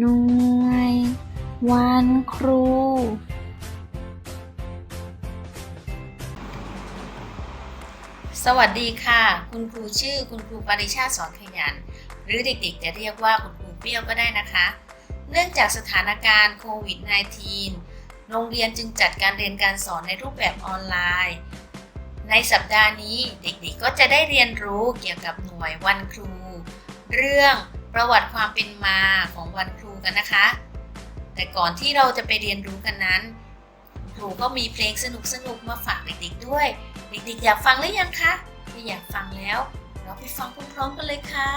หน่วย วันครู สวัสดีค่ะ คุณครูชื่อคุณครูปริชาติสอนขยัน หรือเด็กๆ จะเรียกว่าคุณครูเปรี้ยวก็ได้นะคะ เนื่องจากสถานการณ์โควิด -19 โรงเรียนจึงจัดการเรียนการสอนในรูปแบบออนไลน์ ในสัปดาห์นี้เด็กๆ ก็จะได้เรียนรู้เกี่ยวกับหน่วยวันครู เรื่อง ประวัติความเป็นมาของวันครูกันนะคะ แต่ก่อนที่เราจะไปเรียนรู้กันนั้น ครูก็มีเพลงสนุกๆมาฝากเด็กๆด้วย เด็กๆอยากฟังหรือยังคะถ้าอยากฟังแล้ว เราไปฟังพร้อมๆกันเลยค่ะ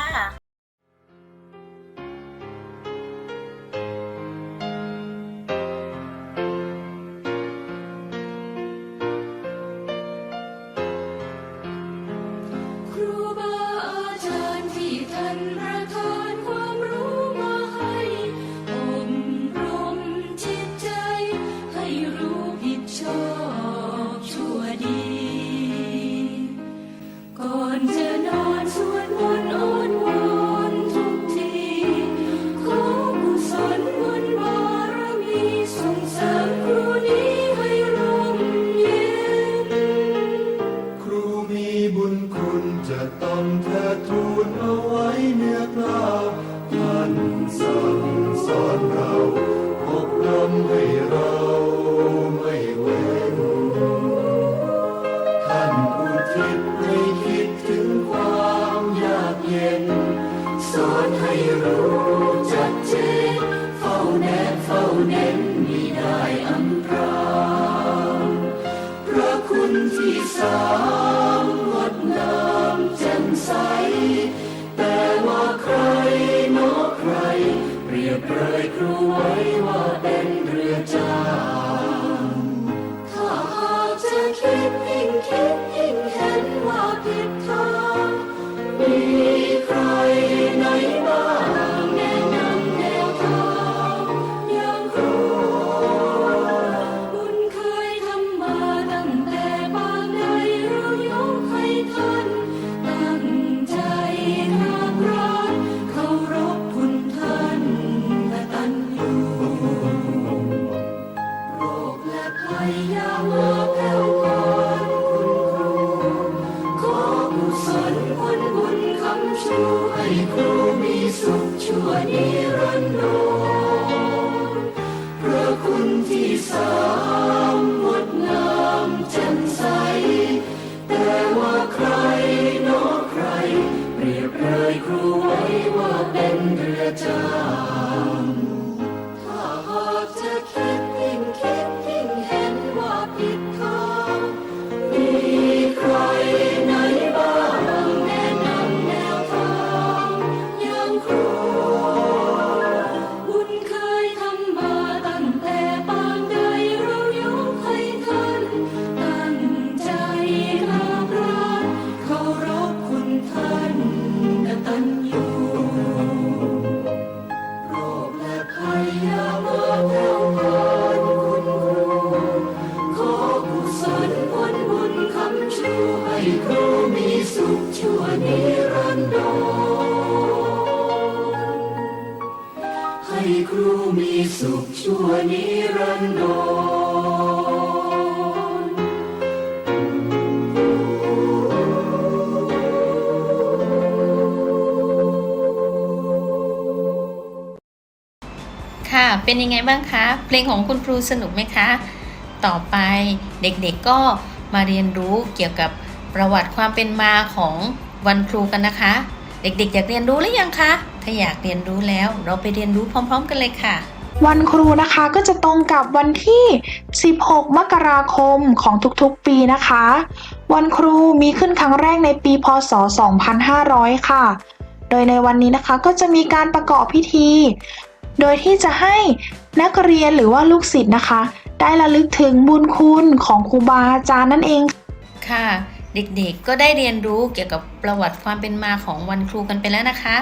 จะต้องเธอทูลเอาไว้เนื้อกล้าวท่านสั่งสอนเราอบรมให้เราไม่เว้นท่านอุทิศให้คิดถึงความยากเย็น สอนให้รู้ นิรันดรค่ะ เป็นยังไงบ้างคะ เพลงของคุณครูสนุกไหมคะ ต่อไปเด็กๆก็มาเรียนรู้เกี่ยวกับประวัติความเป็นมาของวันครูกันนะคะ เด็กๆ อยากเรียนรู้หรือยังคะ ถ้าอยากเรียนรู้แล้วเราไปเรียนรู้พร้อม ๆ กันเลยค่ะ วันครูนะคะก็จะตรงกับวันที่ 16 มกราคมของทุกๆปีนะคะ วันครูมีขึ้นครั้งแรกในปี พศ 2500 ค่ะ โดยในวันนี้นะคะก็จะมีการประกอบพิธี โดยที่จะให้นักเรียนหรือว่าลูกศิษย์นะคะ ได้ระลึกถึงบุญคุณของครูบาอาจารย์นั่นเอง ค่ะ เด็กๆก็ได้เรียนรู้เกี่ยวกับประวัติความเป็นมาของวันครูกันไปแล้วนะคะ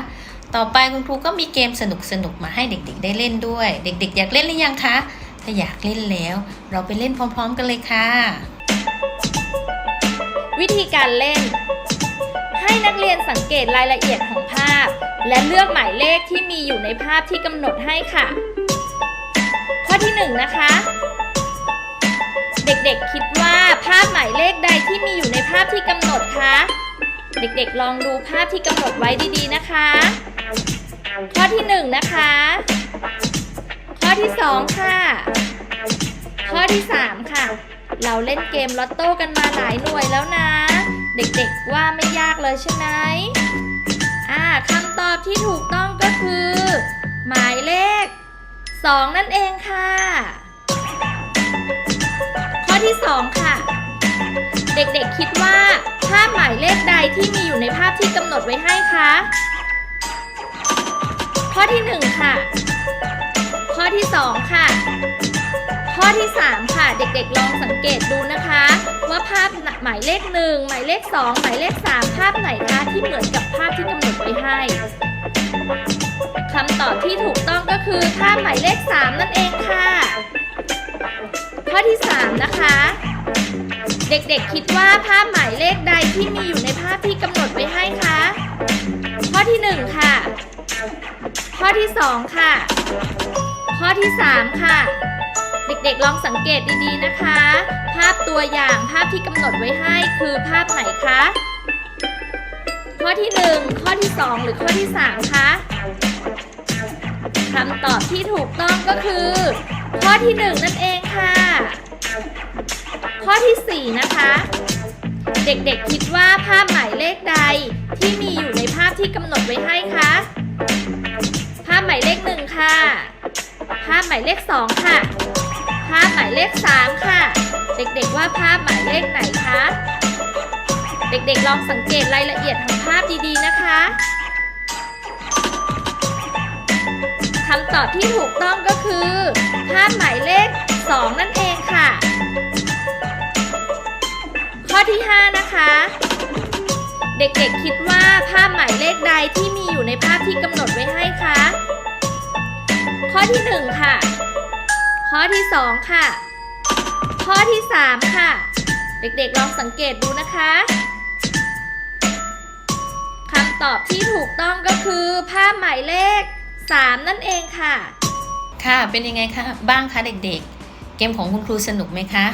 ต่อไปคุณครูก็มีเกมสนุกๆมาให้เด็กๆ ได้เล่นด้วย เด็ก ๆ อยากเล่นหรือยังคะ ถ้าอยากเล่นแล้ว เราไปเล่นพร้อม ๆ กันเลยค่ะ วิธีการเล่น ให้นักเรียนสังเกตรายละเอียดของภาพ และเลือกหมายเลขที่มีอยู่ในภาพที่กำหนดให้ค่ะ ข้อที่หนึ่งนะคะ เด็กๆคิดว่าภาพหมายเลขใดที่มีอยู่ในภาพที่กำหนดคะเด็กๆ ลองดูภาพที่กำหนดไว้ดีๆ นะคะ ข้อที่หนึ่งนะคะ ข้อที่สองค่ะ ข้อที่สามค่ะ เราเล่นเกมลอตโต้กันมาหลายหน่วยแล้วนะ เด็กๆว่าไม่ยากเลยใช่ไหมอ่าคำตอบที่ถูกต้องก็คือ หมายเลข2นั่นเองค่ะ ข้อที่2ค่ะ เด็กๆคิดว่าภาพหมายเลขใดที่มีอยู่ในภาพที่กำหนดไว้ให้คะ ข้อที่ 1 ค่ะ ข้อที่ 2 ค่ะ ข้อที่ 3 ค่ะ เด็กๆลองสังเกตดูนะคะ ว่าภาพหมายเลข 1 หมายเลข 2 หมายเลข 3 ภาพไหนคะที่เหมือนกับภาพที่กำหนดไว้ให้คำตอบที่ถูกต้องก็คือภาพหมายเลข 3 นั่นเองค่ะ ข้อที่ 3 นะคะ เด็กๆคิดว่าภาพหมายเลขใดที่มีอยู่ในภาพที่กำหนดไว้ให้คะ ข้อที่ 1 ค่ะ ข้อที่ 2 ค่ะ ข้อที่ 3 ค่ะ เด็กๆลองสังเกตดีๆนะคะ ภาพตัวอย่างภาพที่กำหนดไว้ให้คือภาพไหนคะ ข้อที่ 1 ข้อที่ 2 หรือข้อที่ 3 คะคำตอบที่ถูกต้องก็คือ ข้อที่ 1 นั่นเองค่ะ ข้อทีสี่4 นะคะ เด็กๆคิดว่าภาพหมายเลขใดที่มีอยู่ในภาพที่กำหนดไว้ให้คะาพหมายเลขหนึ่งค่ะ ภาพหมายเลขสองค่ะ ภาพหมายเลข3ค่ะ เด็กๆว่าภาพหมายเลขไหนคะ เด็กๆลองสังเกตรายละเอียดของภาพดีๆนะคะคำตอบที่ถูกต้องก็คือ ภาพหมายเลข 2 นั่นเองค่ะ ข้อที่ 5 นะคะ เด็กๆคิดว่าภาพหมายเลขใดที่มีอยู่ในภาพที่กำหนดไว้ให้คะ ข้อที่ 1 ค่ะ ข้อที่ 2 ค่ะ ข้อที่ 3 ค่ะ เด็กๆลองสังเกตดูนะคะคำตอบที่ถูกต้องก็คือภาพหมายเลข 3 นั่นเองค่ะ ค่ะเป็นยังไงคะบ้างคะเด็กๆ เกมของคุณครูสนุกไหมคะ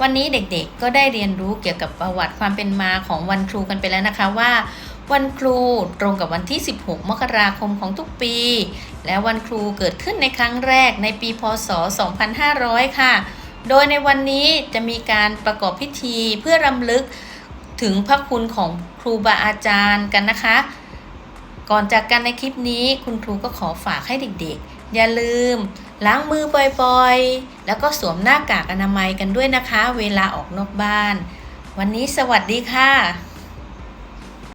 วันนี้เด็กๆก็ได้เรียนรู้เกี่ยวกับประวัติความเป็นมาของวันครูกันไปแล้วนะคะว่า วันครูตรงกับวันที่ 16 มกราคมของทุกปี และวันครูเกิดขึ้นในครั้งแรกในปีพศ 2500 ค่ะ โดยในวันนี้จะมีการประกอบพิธีเพื่อรำลึกถึงพระคุณของครูบาอาจารย์กันนะคะ ก่อนจากกันในคลิปนี้คุณครูก็ขอฝากให้เด็กๆ อย่าลืม ล้างมือบ่อยๆ แล้วก็สวมหน้ากากอนามัยกันด้วยนะคะ เวลาออกนอกบ้าน วันนี้สวัสดีค่ะ